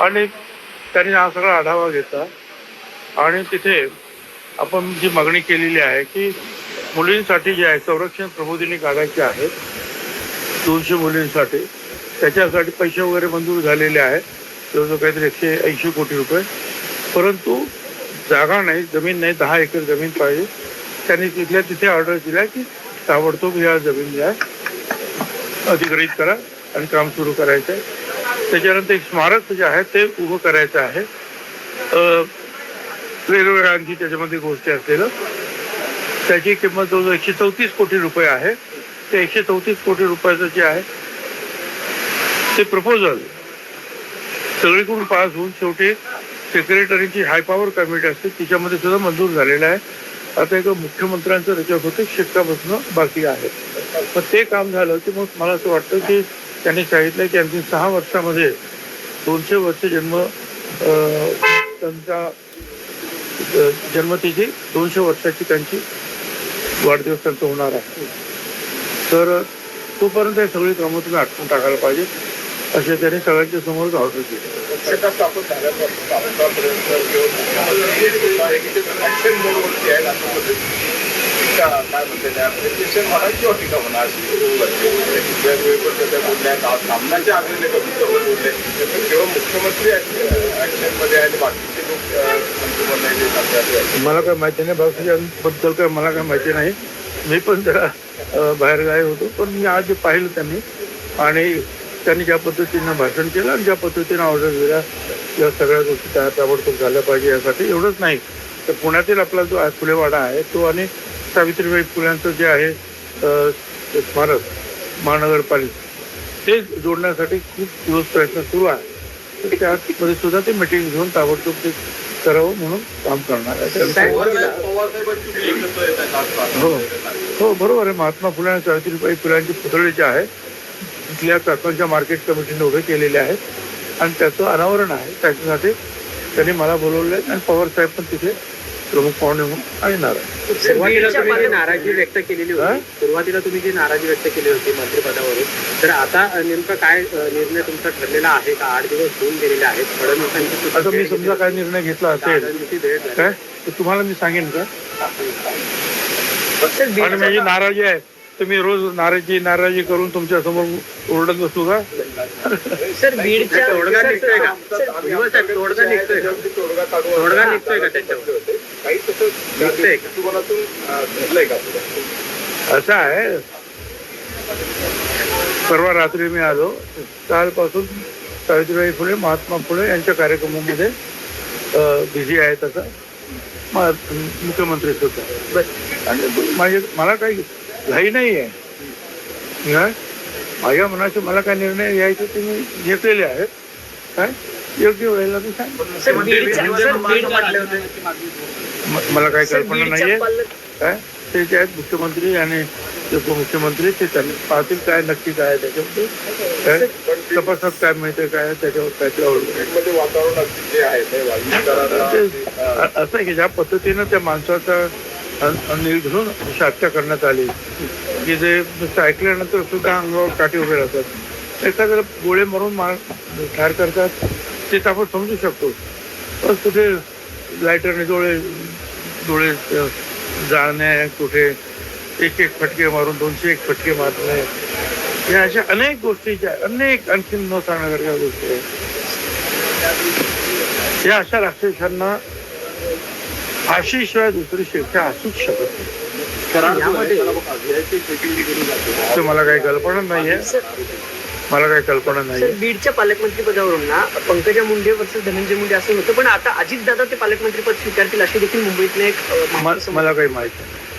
आणि त्यांनी हा सगळा आढावा घेतला. आणि तिथे आपण जी मागणी केलेली आहे की मुलींसाठी जे आहे संरक्षण प्रबोधिनी काढायची आहे दोनशे मुलींसाठी त्याच्यासाठी पैसे वगैरे मंजूर झालेले आहे जवळजवळ काहीतरी एकशे ऐंशी कोटी रुपये. परंतु जागा नाही जमीन नाही दहा एकर जमीन पाहिजे. त्यांनी तिथल्या तिथे ऑर्डर दिला की ताबडतोब या जमीन ज्या अधिग्रहित करा आणि काम सुरू करायचं आहे. त्याच्यानंतर एक स्मारक जे आहे ते उभं करायचं आहे. अं, वेगवेगळ्या आणखी त्याच्यामध्ये गोष्टी असलेलं. त्याची किंमत जवळजवळ एकशे चौतीस कोटी रुपये आहे. ते एकशे चौतीस कोटी रुपयाचं जे आहे ते प्रपोजल सगळीकडून पास होऊन शेवटी सेक्रेटरीची हाय पॉवर कमिटी असते तिच्यामध्ये सुद्धा मंजूर झालेलं आहे. आता एक मुख्यमंत्र्यांचं त्याच्यावर होते शिक्का बसणं बाकी आहे. पण ते काम झालं की मग मला असं वाटतं की त्यांनी सांगितलं की आणखी सहा वर्षामध्ये दोनशे वर्ष जन्म त्यांचा जन्मतिथी दोनशे वर्षाची त्यांची वाढदिवस त्यांचा होणार आहे. तर तोपर्यंत हे सगळी कामं तुम्ही आटपून टाकायला पाहिजे असे त्यांनी सगळ्यांच्या समोरच ऑर्डर केली काय म्हणते त्या प्रेझेंटेशन म्हणा किंवा म्हणा अशी? म्हणजे वेगवेगळ्या त्याच्या बोलल्या सामनाच्या आग्रही कमी बोलले. तर केवळ मुख्यमंत्री ऍक्शनमध्ये आहे बाकीचे लोक मला काय माहिती नाही बाकीच्याबद्दल काय मला काय माहिती नाही. मी पण जरा बाहेर गाय होतो पण मी आज पाहिलं त्यांनी आणि त्यांनी ज्या पद्धतीनं भाषण केलं आणि ज्या पद्धतीनं ऑर्डर दिल्या या सगळ्या गोष्टी त्या ताबडतोब झाल्या पाहिजे यासाठी एवढंच नाही. तर पुण्यातील आपला जो आहे फुलेवाडा आहे तो आणि सावित्रीबाई फुल्यांचं जे आहे स्मारक महानगरपालिका ते जोडण्यासाठी खूप दिवस प्रयत्न सुरू आहे. त्यामध्ये सुद्धा ते मिटिंग घेऊन ताबडतोब ते करावं म्हणून काम करणार आहे. पाहता. हो. हो. बरोबर आहे. महात्मा फुले आणि सावित्रीबाई फुलांची पुतळे जे आहे तिथल्या चाकणच्या मार्केट कमिटीने उभे केलेले आहेत आणि त्याचं अनावरण आहे. त्याच्यासाठी त्यांनी मला बोलवलं आहे आणि पवार साहेब पण तिथे प्रमुख पाहुणे म्हणून आहे सुरुवातीला तुम्ही जी नाराजी व्यक्त केलेली हा? होती सुरुवातीला तुम्ही जी नाराजी व्यक्त केली होती मंत्रिपदावरून तर आता नेमका काय अ, निर्णय तुमचा ठरलेला आहे का आठ दिवस होऊन गेलेले आहेत फडणवीसांची सुद्धा आता मी भेट समजा. काय निर्णय घेतला असेल दादांची भेट झाली. काय तर तुम्हाला मी सांगेन का सर, आणि माझी नाराजी आहे तुम्ही रोज नाराजी नाराजी करून तुमच्यासमोर ओरडत बसू का सर बीडच्या तोडगा निघतोय का? सर, दिवस आहे, तोडगा निघतोय का? तोडगा निघतोय का त्याच्यावर? काही तसं का? दृष्टिकोनातून अं, घडलंय का पुढे असं आहे. परवा रात्री मी आलो. कालपासून सावित्रीबाई फुले महात्मा फुले यांच्या कार्यक्रमामध्ये बिझी आहे तसं. मुख्यमंत्री सुद्धा. माझे मला काही घाई नाही आहे? माझ्या मनाचे मला काय निर्णय घ्यायचे ते मी घेतलेले आहेत. काय योग्य वेळेला मी म्हणजे मला काही कल्पना नाहीये. काय? ते जे आहेत मुख्यमंत्री आणि उपमुख्यमंत्री ते त्यांनी पाहतील काय नक्की काय आहे त्याच्यामध्ये काय? तपासात काय मिळतं काय आहे त्याच्यावर काय ते वातावरण असं आहे की ज्या पद्धतीनं त्या माणसाचा निर्घृण हत्या करण्यात आली. की जे नुसतं ऐकल्यानंतर सुद्धा अंगावर काठी उभे राहतात. एखाद्याला गोळे मारून मार ठार करतात. ते तर आपण समजू शकतो. पण कुठे लायटरने डोळे डोळे जाळणे कुठे एक एक फटके मारून दोनशे एक फटके मारणे. या अशा अनेक गोष्टी ज्या आहेत, अनेक आणखीन न सांगण्यासारख्या गोष्टी आहेत. या अशा राक्षसांना फाशीशिवाय दुसरी शिक्षा असूच शकत नाही. तर मला काही कल्पना नाहीये? मला काही कल्पना नाहीये बीडच्या पालकमंत्री पदावरून ना पंकजा मुंडे वर्सेस धनंजय मुंडे असं होतं पण आता अजित दादा ते पालकमंत्री पद स्वीकारतील अशी देखील मुंबईतले एक मला काही माहिती नाही.